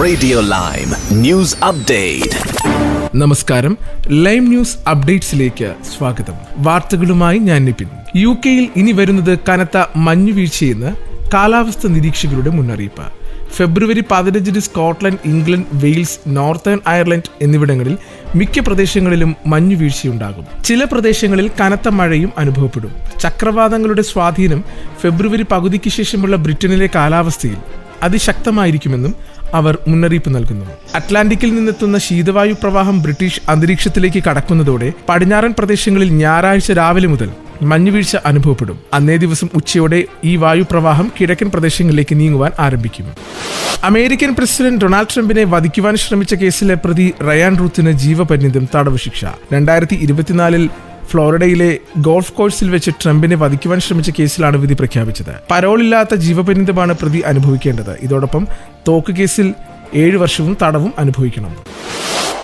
Radio Lime news update നമസ്കാരം. Lime news അപ്ഡേറ്റ്സിലേക്ക് സ്വാഗതം. വാർത്തകളുമായി ഞാൻ നിപിൻ. യു കെയിൽ ഇനി വരുന്നത് കനത്ത മഞ്ഞുവീഴ്ചയെന്ന് കാലാവസ്ഥ നിരീക്ഷകരുടെ മുന്നറിയിപ്പ്. ഫെബ്രുവരി പതിനഞ്ചിന് Scotland England Wales northern Ireland എന്നിവിടങ്ങളിൽ മിക്ക പ്രദേശങ്ങളിലും മഞ്ഞുവീഴ്ചയുണ്ടാകും ചില പ്രദേശങ്ങളിൽ കനത്ത മഴയും അനുഭവപ്പെടും. ചക്രവാതങ്ങളുടെ സ്വാധീനം ഫെബ്രുവരി പകുതിക്ക് ശേഷമുള്ള ബ്രിട്ടനിലെ കാലാവസ്ഥയിൽ അതിശക്തമായിരിക്കുമെന്നും അവർ മുന്നറിയിപ്പ് നൽകുന്നു. അറ്റ്ലാന്റിക്കിൽ നിന്നെത്തുന്ന ശീതവായു പ്രവാഹം ബ്രിട്ടീഷ് അന്തരീക്ഷത്തിലേക്ക് കടക്കുന്നതോടെ പടിഞ്ഞാറൻ പ്രദേശങ്ങളിൽ ഞായറാഴ്ച രാവിലെ മുതൽ മഞ്ഞുവീഴ്ച അനുഭവപ്പെടും. അന്നേ ദിവസം ഉച്ചയോടെ ഈ വായുപ്രവാഹം കിഴക്കൻ പ്രദേശങ്ങളിലേക്ക് നീങ്ങുവാൻ ആരംഭിക്കും. അമേരിക്കൻ പ്രസിഡന്റ് ഡൊണാൾഡ് ട്രംപിനെ വധിക്കുവാൻ ശ്രമിച്ച കേസിലെ പ്രതി റയാൻ റൂത്തിന് ജീവപര്യന്തം തടവ് ശിക്ഷ. രണ്ടായിരത്തി ഇരുപത്തിനാലിൽ ഫ്ലോറിഡയിലെ ഗോൾഫ് കോഴ്സിൽ വെച്ച് ട്രംപിനെ വധിക്കുവാൻ ശ്രമിച്ച കേസിലാണ് വിധി പ്രഖ്യാപിച്ചത്. പരോളില്ലാത്ത ജീവപര്യന്തമാണ് പ്രതി അനുഭവിക്കേണ്ടത്. ഇതോടൊപ്പം തോക്ക് കേസിൽ ഏഴ് വർഷവും തടവും അനുഭവിക്കണം.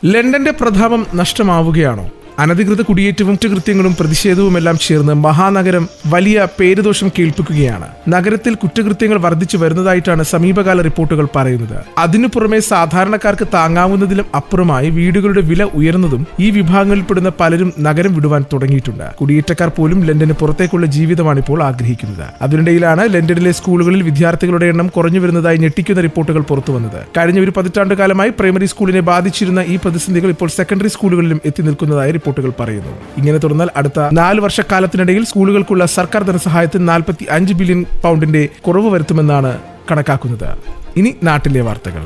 ലണ്ടന്റെ പ്രതാപം നഷ്ടമാവുകയാണോ? അനധികൃത കുടിയേറ്റവും കുറ്റകൃത്യങ്ങളും പ്രതിഷേധവുമെല്ലാം ചേർന്ന് മഹാനഗരം വലിയ പേരുദോഷം കേൾപ്പിക്കുകയാണ്. നഗരത്തിൽ കുറ്റകൃത്യങ്ങൾ വർദ്ധിച്ചു വരുന്നതായിട്ടാണ് സമീപകാല റിപ്പോർട്ടുകൾ പറയുന്നത്. അതിനു പുറമെ സാധാരണക്കാർക്ക് താങ്ങാവുന്നതിലും അപ്പുറമായി വീടുകളുടെ വില ഉയർന്നതും ഈ വിഭാഗങ്ങളിൽപ്പെടുന്ന പലരും നഗരം വിടുവാൻ തുടങ്ങിയിട്ടുണ്ട്. കുടിയേറ്റക്കാർ പോലും ലണ്ടന് പുറത്തേക്കുള്ള ജീവിതമാണ് ഇപ്പോൾ ആഗ്രഹിക്കുന്നത്. അതിനിടയിലാണ് ലണ്ടനിലെ സ്കൂളുകളിൽ വിദ്യാർത്ഥികളുടെ എണ്ണം കുറഞ്ഞു വരുന്നതായി ഞെട്ടിക്കുന്ന റിപ്പോർട്ടുകൾ പുറത്തുവന്നത്. കഴിഞ്ഞ ഒരു പതിറ്റാണ്ട് കാലമായി പ്രൈമറി സ്കൂളിനെ ബാധിച്ചിരുന്ന ഈ പ്രതിസന്ധികൾ ഇപ്പോൾ സെക്കൻഡറി സ്കൂളുകളിലും എത്തി നിൽക്കുന്നതായി റിപ്പോർട്ടുകൾ പറയുന്നു. ഇങ്ങനെ തുടർന്നാൽ അടുത്ത നാല് വർഷക്കാലത്തിനിടയിൽ സ്കൂളുകൾക്കുള്ള സർക്കാർ ധനസഹായത്തിൽ നാൽപ്പത്തി അഞ്ച് ബില്യൺ പൗണ്ടിന്റെ കുറവ് വരുത്തുമെന്നാണ് കണക്കാക്കുന്നത്. ഇനി നാട്ടിലെ വാർത്തകൾ.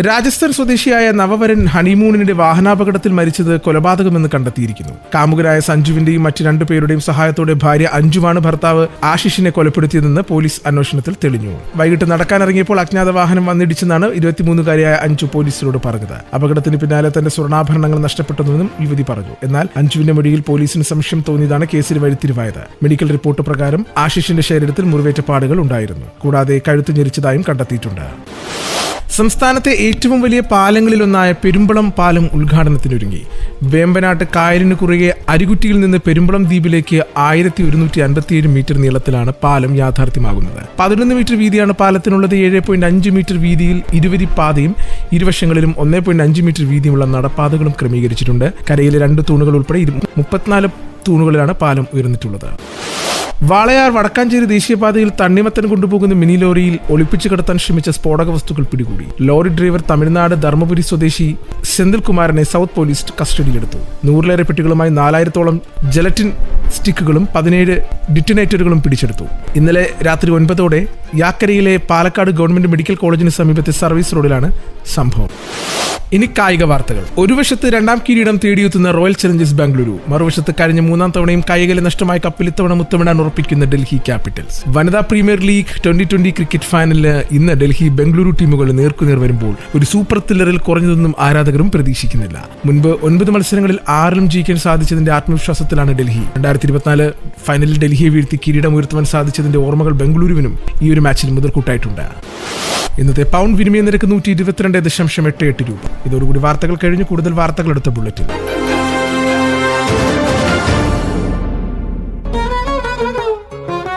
രാജസ്ഥാൻ സ്വദേശിയായ നവവരൻ ഹണിമൂണിന്റെ വാഹനാപകടത്തിൽ മരിച്ചത് കൊലപാതകമെന്ന് കണ്ടെത്തിയിരിക്കുന്നു. കാമുകരായ സഞ്ജുവിന്റെയും മറ്റു രണ്ടു പേരുടെയും സഹായത്തോടെ ഭാര്യ അഞ്ജുവാണ് ഭർത്താവ് ആശിഷിനെ കൊലപ്പെടുത്തിയതെന്ന് പോലീസ് അന്വേഷണത്തിൽ തെളിഞ്ഞു. വൈകിട്ട് നടക്കാനിറങ്ങിയപ്പോൾ അജ്ഞാത വാഹനം വന്നിടിച്ചെന്നാണ് ഇരുപത്തിമൂന്നുകാരിയായ അഞ്ജു പോലീസിനോട് പറഞ്ഞത്. അപകടത്തിന് പിന്നാലെ തന്റെ സ്വർണാഭരണങ്ങൾ നഷ്ടപ്പെട്ടതെന്നും യുവതി പറഞ്ഞു. എന്നാൽ അഞ്ജുവിന്റെ മൊഴിയിൽ പോലീസിന് സംശയം തോന്നിയതാണ് കേസിന് വഴിത്തിരിവായത്. മെഡിക്കൽ റിപ്പോർട്ട് പ്രകാരം ആശിഷിന്റെ ശരീരത്തിൽ മുറിവേറ്റ പാടുകൾ ഉണ്ടായിരുന്നു. കൂടാതെ കഴുത്ത് ഞെരിച്ചതായും കണ്ടെത്തിയിട്ടുണ്ട്. സംസ്ഥാനത്തെ ഏറ്റവും വലിയ പാലങ്ങളിലൊന്നായ പെരുമ്പളം പാലം ഉദ്ഘാടനത്തിനൊരുങ്ങി. വേമ്പനാട്ട് കായലിന് കുറുകെ അരികുറ്റിയിൽ നിന്ന് പെരുമ്പളം ദ്വീപിലേക്ക് ആയിരത്തി ഒരുന്നൂറ്റി അൻപത്തിയേഴ് മീറ്റർ നീളത്തിലാണ് പാലം യാഥാർത്ഥ്യമാകുന്നത്. പതിനൊന്ന് മീറ്റർ വീതിയാണ് പാലത്തിനുള്ളത് ഏഴ് പോയിന്റ് അഞ്ച് മീറ്റർ വീതിയിൽ ഇരുവരി പാതയും ഇരുവശങ്ങളിലും ഒന്നേ പോയിന്റ് അഞ്ച് മീറ്റർ വീതിയുമുള്ള നടപ്പാതകളും ക്രമീകരിച്ചിട്ടുണ്ട്. കരയിലെ രണ്ട് തൂണുകൾ ഉൾപ്പെടെ മുപ്പത്തിനാല് തൂണുകളിലാണ് പാലം ഉയർന്നിട്ടുള്ളത്. വാളയാർ വടക്കാഞ്ചേരി ദേശീയപാതയിൽ തണ്ണിമത്തൻ കൊണ്ടുപോകുന്ന മിനി ലോറിയിൽ ഒളിപ്പിച്ചു കടത്താൻ ശ്രമിച്ച സ്ഫോടക വസ്തുക്കൾ പിടികൂടി. ലോറി ഡ്രൈവർ തമിഴ്നാട് ധർമ്മപുരി സ്വദേശി സെന്തിൽകുമാറിനെ സൗത്ത് പോലീസ് കസ്റ്റഡിയിലെടുത്തു. നൂറിലേറെ പെട്ടികളുമായി നാലായിരത്തോളം ജലറ്റിൻ സ്റ്റിക്കുകളും പതിനേഴ് ഡിറ്റനേറ്ററുകളും പിടിച്ചെടുത്തു. ഇന്നലെ രാത്രി ഒൻപതോടെ യാക്കരയിലെ പാലക്കാട് ഗവൺമെന്റ് മെഡിക്കൽ കോളേജിന് സമീപത്തെ സർവീസ് റോഡിലാണ് സംഭവം. ഇനി കായിക വാർത്തകൾ. ഒരു വശത്ത് രണ്ടാം കിരീടം തേടിയെത്തുന്ന റോയൽ ചലഞ്ചേഴ്സ് ബാംഗ്ലൂരു മറുവശത്ത് കഴിഞ്ഞ മൂന്നാം തവണയും കൈകലി നഷ്ടമായ കപ്പിൽ ഇത്തവണ മുത്തമിടാൻ ഉറപ്പിക്കുന്ന ഡൽഹി ക്യാപിറ്റൽസ്. വനിതാ premier league twenty twenty cricket ഫൈനലിന് ഇന്ന് ഡൽഹി ബംഗളൂരു ടീമുകൾ നേർക്കുനേർ വരുമ്പോൾ ഒരു സൂപ്പർ ത്രില്ലറിൽ കുറഞ്ഞതൊന്നും ആരാധകരും പ്രതീക്ഷിക്കുന്നില്ല. മുൻപ് ഒൻപത് മത്സരങ്ങളിൽ ആറിലും ജയിക്കാൻ സാധിച്ചതിന്റെ ആത്മവിശ്വാസത്തിലാണ് ഡൽഹി. രണ്ടായിരത്തി ഇരുപത്തിനാല് ഫൈനലിൽ ഡൽഹിയെ വീഴ്ത്തി കിരീടം ഉയർത്തുവാൻ സാധിച്ചതിന്റെ ഓർമ്മകൾ ബംഗളൂരുവിനും ഈ ഒരു മാച്ചിൽ മുതൽക്കൂട്ടായിട്ടുണ്ട്. ഇന്നത്തെ പൗണ്ട് വിനിമയ നിരക്ക് നൂറ്റി ഇരുപത്തിരണ്ട് ദശാംശം എട്ട് എട്ട് രൂപ. ഇതോടുകൂടി വാർത്തകൾ കഴിഞ്ഞ് കൂടുതൽ വാർത്തകൾ എടുത്ത ബുള്ളറ്റിൻ.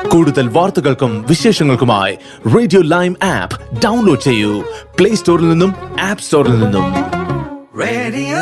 കൂടുതൽ വാർത്തകൾക്കും വിശേഷങ്ങൾക്കുമായി റേഡിയോ ലൈം ആപ്പ് ഡൗൺലോഡ് ചെയ്യൂ. പ്ലേ സ്റ്റോറിൽ നിന്നും ആപ്പ് സ്റ്റോറിൽ നിന്നും. Radio